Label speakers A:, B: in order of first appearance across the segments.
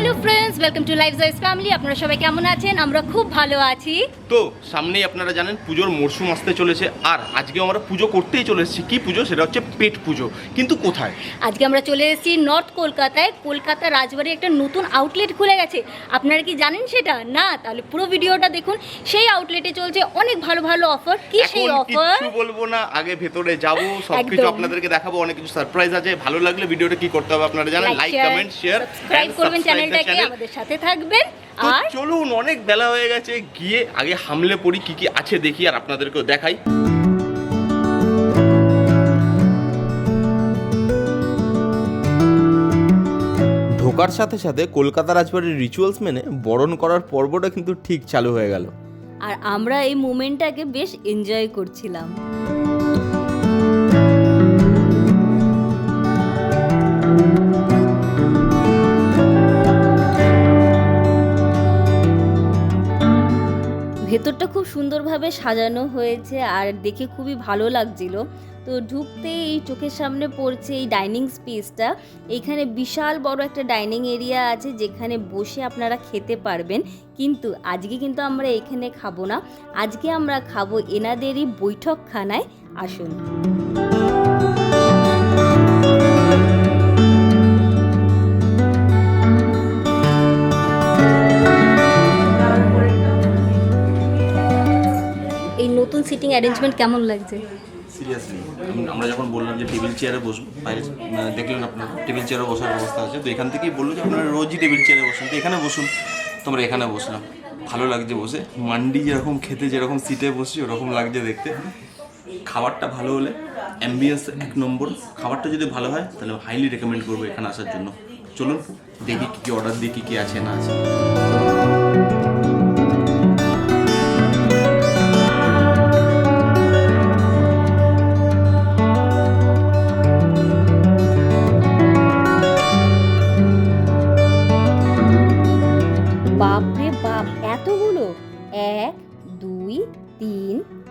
A: Hello friends welcome to life Joyce family আপনারা সবাই কেমন আছেন? আমরা খুব ভালো আছি।
B: তো সামনেই আপনারা জানেন পুজোর মরশুম আসতে চলেছে। আর আজকে আমরা পুজো করতেই চলে এসেছি। কি পুজো? সেটা হচ্ছে পেট পুজো। কিন্তু কোথায়?
A: আজকে আমরা চলে এসেছি নর্থ কলকাতায় কলকাতা রাজবাড়ি একটা নতুন আউটলেট খুলে গেছে। আপনারা কি জানেন সেটা? না তাহলে পুরো ভিডিওটা দেখুন। সেই আউটলেটে চলছে অনেক ভালো ভালো অফার কি সেই অফার
B: কিচ্ছু বলব না। আগে ভেতরে যাব সবকিছু আপনাদেরকে দেখাবো। অনেক কিছু সারপ্রাইজ আছে। ভালো লাগলে ভিডিওটা কি করতে হবে আপনারা জানেন? লাইক কমেন্ট শেয়ার
A: সাবস্ক্রাইব করবেন চ্যানেলটাকে আমাদের সাথে থাকবেন। আর
B: চলুন অনেক বেলা হয়ে গেছে গিয়ে আগে হামলে পড়ি কি কি আছে দেখি আর আপনাদেরকেও দেখাই। ঢোকার সাথে সাথে কলকাতা রাজবাড়ির রিচুয়ালস মেনে বরণ করার পর্বটা কিন্তু ঠিক চালু হয়ে গেল।
A: আর আমরা এই মোমেন্টটাকে বেশ এনজয় করছিলাম। ভেতরটা খুব সুন্দরভাবে সাজানো হয়েছে আর দেখে খুবই ভালো লাগছিল। তো ঢুকতে এই চোখের সামনে পড়ছে এই ডাইনিং স্পেসটা। এখানে বিশাল বড় একটা ডাইনিং এরিয়া আছে যেখানে বসে আপনারা খেতে পারবেন। কিন্তু আজকে কিন্তু আমরা এখানে খাব না। আজকে আমরা খাব এনাদেরই বৈঠকখানায়। আসুন। অ্যারেঞ্জমেন্ট কেমন লাগছে?
C: সিরিয়াসলি আমরা যখন বললাম যে টেবিল চেয়ারে বসবো বাইরে মানে দেখলেন আপনারা টেবিল চেয়ারে বসার ব্যবস্থা আছে, তো এখান থেকেই বলল যে আপনারা রোজই টেবিল চেয়ারে বসুন, তো এখানে বসুন তোমরা এখানে বসলাম। ভালো লাগছে বসে, মান্ডি যেরকম খেতে, যেরকম সিটে বসি ওরকম লাগছে দেখতে। খাবারটা ভালো হলে অ্যাম্বিয়েন্স এক নম্বর। খাবারটা যদি ভালো হয়, তাহলে হাইলি রেকমেন্ড করব এখানে আসার জন্য। চলুন, দেখি কী কী অর্ডার দিই কী কী আছে না আছে।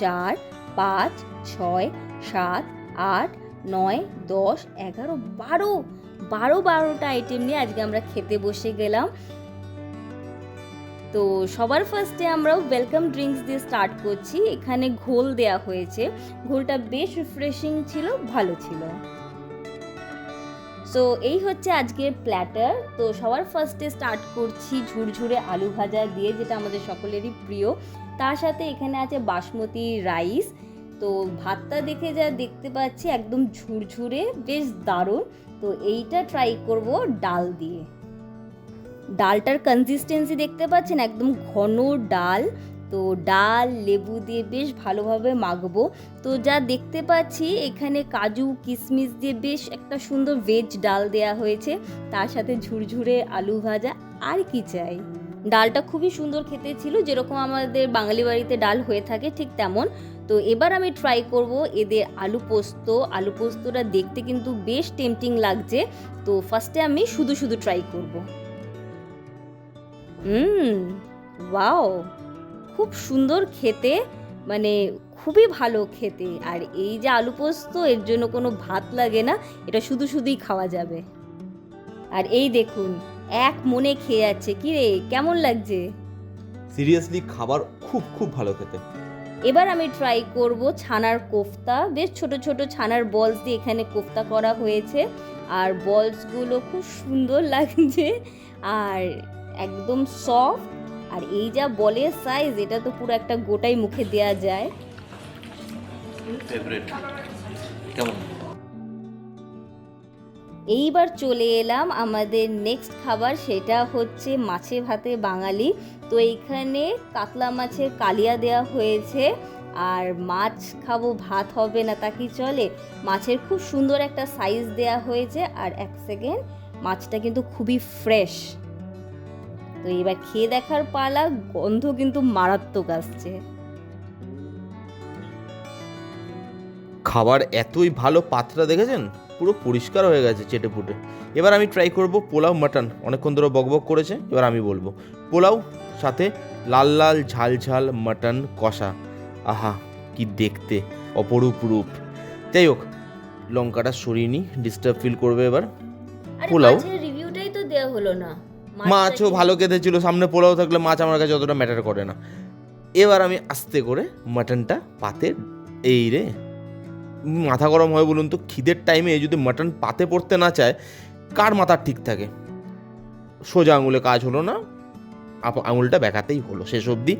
A: চার, পাঁচ, ছয়, সাত, আট, নয়, দশ, এগারো, বারো বারো বারোটা আইটেম নিয়ে আজকে আমরা খেতে বসে গেলাম। তো সবার ফার্স্টে আমরা ওয়েলকাম ড্রিঙ্কস দিয়ে স্টার্ট করছি। এখানে ঘোল দেয়া হয়েছে। ঘোলটা বেশ রিফ্রেশিং ছিল, ভালো ছিল। সো এই হচ্ছে আজকের প্ল্যাটার তো সবার ফার্স্টে স্টার্ট করছি ঝুরঝুরে আলু ভাজা দিয়ে, যেটা আমাদের সকলেরই প্রিয়। তার সাথে এখানে আছে বাসমতি রাইস। তো ভাতটা দেখে যা দেখতে পাচ্ছি, একদম ঝুরঝুরে, বেশ দারুণ। তো এইটা ট্রাই করব ডাল দিয়ে। ডালটার কনসিস্টেন্সি দেখতে পাচ্ছেন, একদম ঘন ডাল। তো ডাল, লেবু দিয়ে বেশ ভালোভাবে মাখবো। তো যা দেখতে পাচ্ছি, এখানে কাজু কিশমিশ দিয়ে বেশ একটা সুন্দর ভেজ ডাল দেয়া হয়েছে। তার সাথে ঝুরঝুরে আলু ভাজা, আর কি চাই? ডালটা খুবই সুন্দর খেতে ছিল, যেরকম আমাদের বাঙালি বাড়িতে ডাল হয়ে থাকে ঠিক তেমন। তো এবার আমি ট্রাই করব এদের আলু পোস্ত। আলু পোস্তটা দেখতে কিন্তু বেশ টেম্পটিং লাগছে। তো ফার্স্টে আমি শুধু শুধু ট্রাই করব। হুম ওয়াও খুব সুন্দর খেতে মানে খুবই ভালো খেতে। আর এই যে আলু পোস্ত, এর জন্য কোনো ভাত লাগে না, এটা শুধু শুধুই খাওয়া যাবে। আর এই দেখুন এক মনে খেয়ে যাচ্ছে কি রে কেমন লাগছে?
B: সিরিয়াসলি খাবার খুব খুব ভালো খেতে।
A: এবার আমি ট্রাই করব ছানার কোফতা। বেশ ছোট ছোট ছানার বলস দিয়ে এখানে কোফতা করা হয়েছে। আর বলসগুলো খুব সুন্দর লাগছে। আর একদম সফট আর এই যা বলের সাইজ এটা তো পুরো একটা গোটাই মুখে দেয়া যায়।
C: ফেভারেট কেমন?
A: এইবার চলে এলাম আমাদের নেক্সট খাবার, সেটা হচ্ছে মাছে ভাতে বাঙালি। তো এইখানে কাতলা মাছের কালিয়া দেওয়া হয়েছে। আর মাছ খাব, ভাত হবে না তা কি চলে? মাছের খুব সুন্দর একটা সাইজ দেয়া হয়েছে। আর এক সেকেন্ড মাছটা কিন্তু খুবই ফ্রেশ তো এবার খেয়ে দেখার পালা, গন্ধ কিন্তু মারাত্মক আসছে।
B: খাবার এতই ভালো পাত্রা দেখেছেন? পুরো পরিষ্কার হয়ে গেছে চেটে পুটে। এবার আমি ট্রাই করব পোলাও মাটন অনেকক্ষণ ধরে বকবক করেছে এবার আমি বলব। পোলাও সাথে লাল লাল ঝাল ঝাল মাটন কষা। আহা কি দেখতে অপরূপ রূপ। যাই হোক লঙ্কাটা সরিয়ে নিই ডিস্টার্ব ফিল করবে এবার। পোলাও?
A: রিভিউটাই তো দেওয়া হলো না।
B: মাছও ভালো খেতে ছিল সামনে পোলাও থাকলে মাছ আমার কাছে অতটা ম্যাটার করে না। এবার আমি আস্তে করে মাটনটা পাতে এই রে। মাথা গরম হয় বলুন তো, খিদের টাইমে যদি মাটন পাতে পড়তে না চায়, কার মাথা ঠিক থাকে? সোজা আঙুলে কাজ হলো না আঙুলটা বেঁকাতেই হলো শেষ অবধি।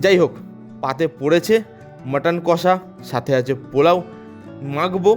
B: যাই হোক, পাতে পড়েছে মাটন কষা, সাথে আছে পোলাও, মাখবো,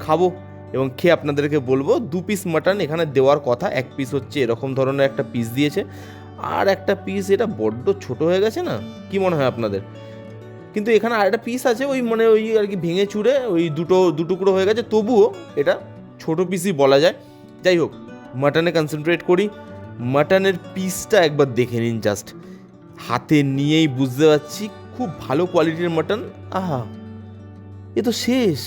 B: খাব এবং খেয়ে আপনাদেরকে বলব, দু পিস মাটন এখানে দেওয়ার কথা, এক পিস হচ্ছে এরকম ধরনের একটা পিস দিয়েছে। আর একটা পিস এটা বড্ড ছোট হয়ে গেছে না? কি মনে হয় আপনাদের? কিন্তু এখানে আর একটা পিস আছে, ওই মানে ওই আর কি ভেঙে চুড়ে ওই দুটো, দুটুকরো হয়ে গেছে। তবুও এটা ছোট পিসই বলা যায়। যাই হোক মাটনে কনসেন্ট্রেট করি। মাটনের পিসটা একবার দেখে নিন জাস্ট হাতে নিয়েই বুঝতে পারছি, খুব ভালো কোয়ালিটির মাটন আহা, এ তো শেষ।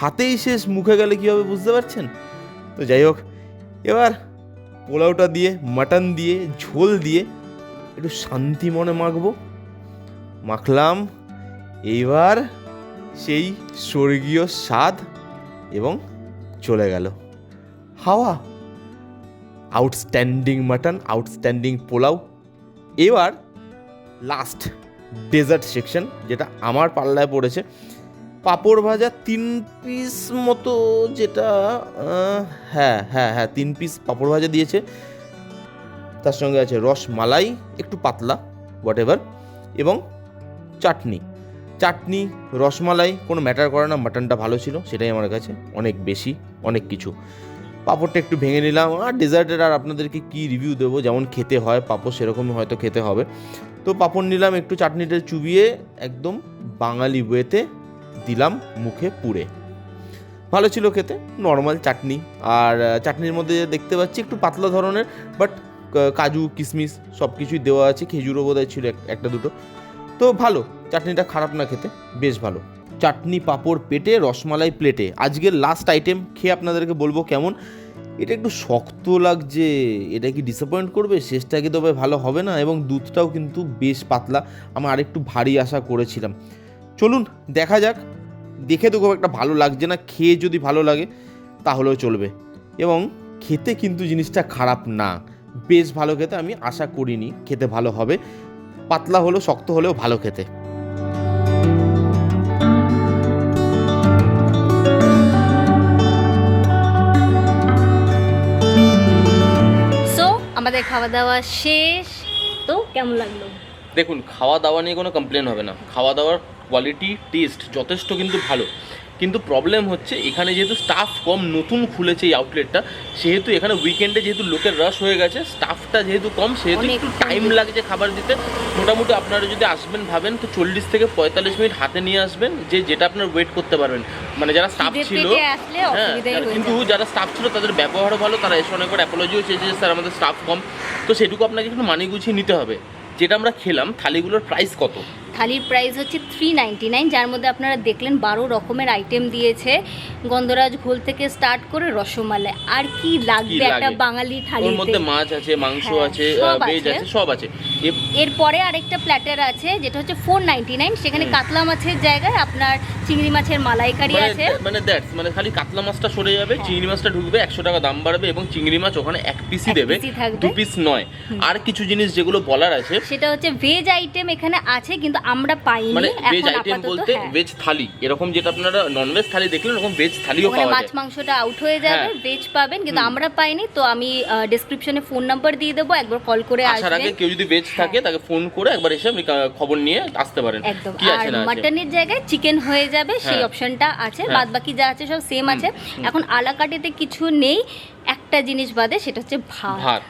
B: হাতেই শেষ, মুখে গেলে কী হবে বুঝতে পারছেন? তো যাই হোক, এবার পোলাওটা দিয়ে মাটন দিয়ে, ঝোল দিয়ে একটু শান্তি মনে মাখবো। মাখলাম। এইবার সেই স্বর্গীয় স্বাদ এবং চলে গেল। হাওয়া। Outstanding mutton, outstanding pulao. এবার লাস্ট ডেজার্ট সেকশন যেটা আমার পাল্লায় পড়েছে। পাঁপড় ভাজা তিন পিস মতো যেটা হ্যাঁ হ্যাঁ হ্যাঁ তিন পিস পাঁপড় ভাজা দিয়েছে। তার সঙ্গে আছে রসমালাই, একটু পাতলা হোয়াট এভার এবং চাটনি। চাটনি, রসমালাই, কোনো ম্যাটার করে না মাটনটা ভালো ছিল, সেটাই আমার কাছে অনেক বেশি, অনেক কিছু। পাঁপড়টা একটু ভেঙে নিলাম, আর ডেজার্টের আর আপনাদেরকে কি রিভিউ দেবো, যেমন খেতে হয় পাঁপড়, সেরকমই হয়তো খেতে হবে। তো পাঁপড় নিলাম, একটু চাটনিটা চুবিয়ে একদম বাঙালি ওয়েতে দিলাম মুখে পুড়ে। ভালো ছিল খেতে নর্মাল চাটনি। আর চাটনির মধ্যে দেখতে পাচ্ছি একটু পাতলা ধরনের বাট কাজু কিশমিশ সব কিছুই দেওয়া আছে, খেজুরও বোধহয় ছিল একটা দুটো। তো ভালো, চাটনিটা খারাপ না খেতে, বেশ ভালো। চাটনি পাঁপড় পেটে, রসমালাই প্লেটে। আজকের লাস্ট আইটেম খেয়ে আপনাদেরকে বলব কেমন, এটা একটু শক্ত লাগছে, এটা কি ডিসঅ্যাপয়েন্ট করবে? শেষটা কি তবে ভালো হবে না? এবং দুধটাও কিন্তু বেশ পাতলা আমি আরেকটু ভারী আশা করেছিলাম। চলুন, দেখা যাক। দেখে তো খুব একটা ভালো লাগছে না, খেয়ে যদি ভালো লাগে, তাহলেও চলবে। এবং খেতে কিন্তু জিনিসটা খারাপ না। বেশ ভালো খেতে আমি আশা করিনি, খেতে ভালো হবে। পাতলা হলেও শক্ত হলেও ভালো খেতে।
A: সো আমাদের খাওয়া দাওয়া শেষ। তো কেমন লাগল?
D: দেখুন খাওয়া দাওয়া নিয়ে কোনো কমপ্লেন হবে না। খাওয়া দাওয়ার কোয়ালিটি টেস্ট যথেষ্ট কিন্তু ভালো। কিন্তু প্রবলেম হচ্ছে এখানে যেহেতু স্টাফ কম নতুন খুলেছে এই আউটলেটটা সেহেতু এখানে উইকেন্ডে যেহেতু লোকের রাশ হয়ে গেছে স্টাফটা যেহেতু কম সেহেতু একটু টাইম লাগছে খাবার দিতে। মোটামুটি আপনারা যদি আসবেন ভাবেন তো চল্লিশ থেকে পঁয়তাল্লিশ মিনিট হাতে নিয়ে আসবেন যে যেটা আপনার ওয়েট করতে পারবেন। মানে যারা স্টাফ ছিল হ্যাঁ কিন্তু যারা স্টাফ ছিল তাদের ব্যবহারও ভালো তারা এসে অনেকবার অ্যাপোলজিও চেয়েছে যে স্যার আমাদের স্টাফ কম। তো সেটুকু আপনাকে একটু মানিয়ে গুছিয়ে নিতে হবে। যেটা আমরা খেলাম থালিগুলোর প্রাইস কত?
A: থালির প্রাইস হচ্ছে থ্রি নাইনটি নাইন যার মধ্যে আপনারা দেখলেন বারো রকমের আইটেম দিয়েছে। গন্ধরাজ ঘোল থেকে স্টার্ট করে রসমালাই। আর কি লাগবে একটা বাঙালি থালিতে?
D: মধ্যে মাছ আছে মাংস
A: হ্যাঁ,
D: আছে
A: সব
D: ভেজ
A: আছে।
D: আছে সব আছে।
A: এরপরে আরেকটা প্ল্যাটার আছে যেটা হচ্ছে ফোর নাইনটি নাইন সেখানে কাতলা মাছের জায়গায় আপনার চিংড়ি মাছের মালাইকারি
D: মানে
A: আছে।
D: মানে দ্যাটস মানে খালি কাতলা মাছটা সরে যাবে
A: হ্যাঁ।
D: চিংড়ি মাছটা ঢুকবে একশো টাকা দাম বাড়বে এবং চিংড়ি মাছ ওখানে এক পিসই দেবে দু পিস নয়। আর কিছু জিনিস যেগুলো বলার আছে
A: সেটা হচ্ছে ভেজ আইটেম এখানে আছে কিন্তু আমরা পাইনি
D: মানে ভেজ আইটেম বলতে
A: হ্যাঁ।
D: ভেজ থালি এরকম যেটা আপনারা ননভেজ থালি দেখলেন ওরকম ভেজ থালিও পাওয়া
A: মাছ মাংসটা আউট হয়ে যাবে
D: হ্যাঁ।
A: ভেজ পাবেন কিন্তু আমরা পাইনি তো আমি ডেসক্রিপশনে ফোন নাম্বার দিয়ে দেবো একবার কল করে
D: আসার আগে কেউ যদি ভেজ থাকে তাকে ফোন করে একবার এসে আপনি খবর নিয়ে আসতে পারেন।
A: একদম।
D: কি
A: আর মাটনের জায়গায় চিকেন হয়ে যাবে সেই
D: হ্যাঁ।
A: অপশনটা আছে
D: হ্যাঁ।
A: বাদ বাকি যা আছে সব সেম আছে। এখন আলাকাটিতে কিছু নেই একটা জিনিস বাদে সেটা হচ্ছে ভাত।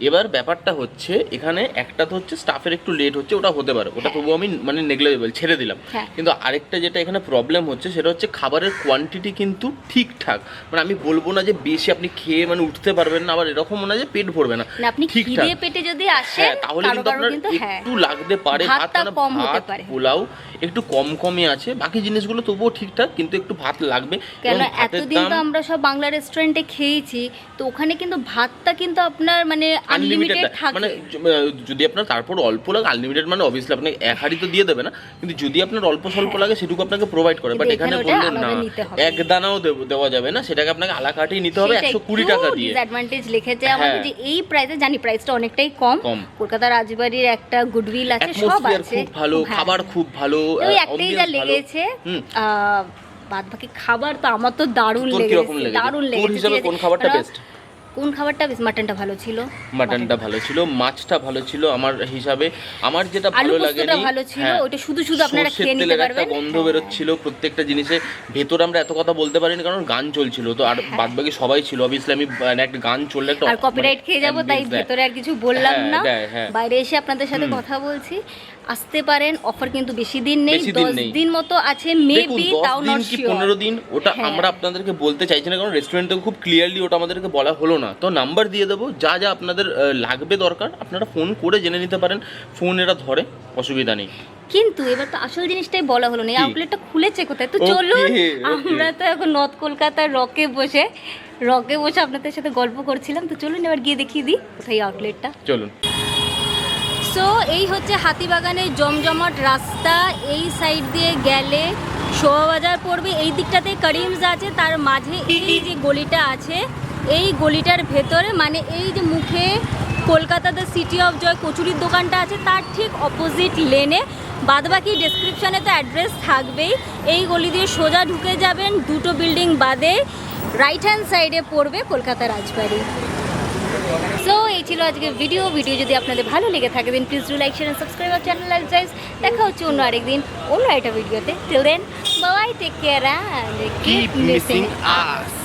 D: এবার ব্যাপারটা হচ্ছে এখানে একটা তো হচ্ছে স্টাফের একটু লেট হচ্ছে ওটা হতে পারে। ওটা তবুও আমি মানে নেগলেজেবল ছেড়ে দিলাম।
A: হ্যাঁ।
D: কিন্তু আরেকটা যেটা এখানে প্রবলেম হচ্ছে সেটা হচ্ছে খাবারের কোয়ান্টিটি কিন্তু ঠিকঠাক। মানে আমি বলব না যে বেশি আপনি খেয়ে মানে উঠতে পারবেন না আবার এরকম না যে পেট ভরবে না।
A: আপনি খিদে পেটে যদি
D: হ্যাঁ তাহলে কিন্তু আপনার
A: হ্যাঁ।
D: একটু লাগতে পারে। ভাত মানে
A: কম হতে পারে।
D: পোলাও একটু কম কমই আছে। বাকি জিনিসগুলো তবুও ঠিকঠাক কিন্তু একটু ভাত লাগবে।
A: কেন এতদিন তো আমরা সব বাংলা রেস্টুরেন্টে খেয়েছি তো ওখানে কিন্তু ভাতটা কিন্তু আপনার মানে
B: আনলিমিটেড মানে যদি আপনার তারপর অল্প লাগে আনলিমিটেড মানে অবভিয়াসলি এক হাড়ি তো দিয়ে দেবে না কিন্তু যদি আপনার অল্প স্বল্প লাগে সেটুকু আপনাকে প্রোভাইড করে বাট এখানে বললেন না। এক দানাও দেওয়া যাবে না সেটাকে আপনাকে আলা কাটেই নিতে হবে একশো কুড়ি টাকা দিয়ে
A: ডিসঅ্যাডভান্টেজ লিখেছে আমাদের
B: হ্যাঁ।
A: যে এই প্রাইসে জানি প্রাইসটা অনেকটাই কম। কলকাতা রাজবাড়ির একটা গুডউইল আছে সব আছে
B: খুব ভালো
A: হ্যাঁ।
B: খাবার খুব ভালো
A: ওই একটাই যা লেগেছে। বাদ বাকি খাবার তো আমার তো দারুণ লেগেছে দারুণ লেগেছে?
B: কোন খাবারটা best?
A: কোন খাবারটা বেশ মাটনটা ভালো ছিল
B: মাটনটা ভালো ছিল মাছটা ভালো ছিল আমার হিসাবে আমার যেটা ভালো লাগে
A: ভালো ছিল,
B: হ্যাঁ,
A: ওটা শুধু শুধু আপনারা খেয়ে নিতে
B: তেলের একটা
A: পারবেন।
B: গন্ধ
A: হ্যাঁ।
B: বেরোচ্ছিল প্রত্যেকটা জিনিসে ভেতরে আমরা এত কথা বলতে পারিনি কারণ গান চলছিল তো আর
A: হ্যাঁ।
B: বাদ বাকি সবাই ছিল অবভিয়াসলি আমি মানে একটা গান চললে একটা
A: আর কপিরাইট খেয়ে যাব তাই ভেতরে আর কিছু বললাম
B: হ্যাঁ,
A: না। বাইরে এসে আপনাদের সাথে কথা বলছি আসতে পারেন অফার কিন্তু বেশি দিন নেই দশ দিন মতো আছে মেবি তাও নট
B: কি পনেরো দিন ওটা
A: হ্যাঁ।
B: আমরা আপনাদেরকে বলতে চাইছি না কারণ রেস্টুরেন্টে খুব ক্লিয়ারলি ওটা আমাদেরকে বলা হলো না। তো নাম্বার দিয়ে দেবো যা যা আপনাদের লাগবে দরকার আপনারা ফোন করে জেনে নিতে পারেন ফোন এরা ধরে অসুবিধা নেই।
A: কিন্তু এবার তো আসল জিনিসটাই বলা হলো না এই আউটলেটটা খুলেছে কোথায়? তো চলুন আমরা তো এখন নর্থ কলকাতার রকে বসে রকে বসে আপনাদের সাথে গল্প করছিলাম তো চলুন এবার গিয়ে দেখিয়ে দিই কোথায় আউটলেটটা
B: চলুন।
A: সো এই হচ্ছে হাতিবাগানের জমজমাট রাস্তা। এই সাইড দিয়ে গেলে শোভাবাজার পড়বে। এই দিকটাতে করিমস আছে, তার মাঝে এই যে গলিটা আছে, এই গলিটার ভেতরে মানে এই যে মুখে কলকাতাতে সিটি অফ জয় কচুরির দোকানটা আছে, তার ঠিক অপোজিট লেনে বাদবাকি ডেসক্রিপশানে তো অ্যাড্রেস থাকবেই। এই গলি দিয়ে সোজা ঢুকে যাবেন, দুটো বিল্ডিং বাদে। রাইট হ্যান্ড সাইডে পড়বে কলকাতা রাজবাড়ি। সো এই ছিল আজকে ভিডিও ভিডিও যদি আপনাদের ভালো লেগে থাকে then please do like share subscribe R channel like জাইজ দেখা হচ্ছে অন্য আরেকদিন অন্য একটা ভিডিওতে till then bye take care and
B: keep missing us.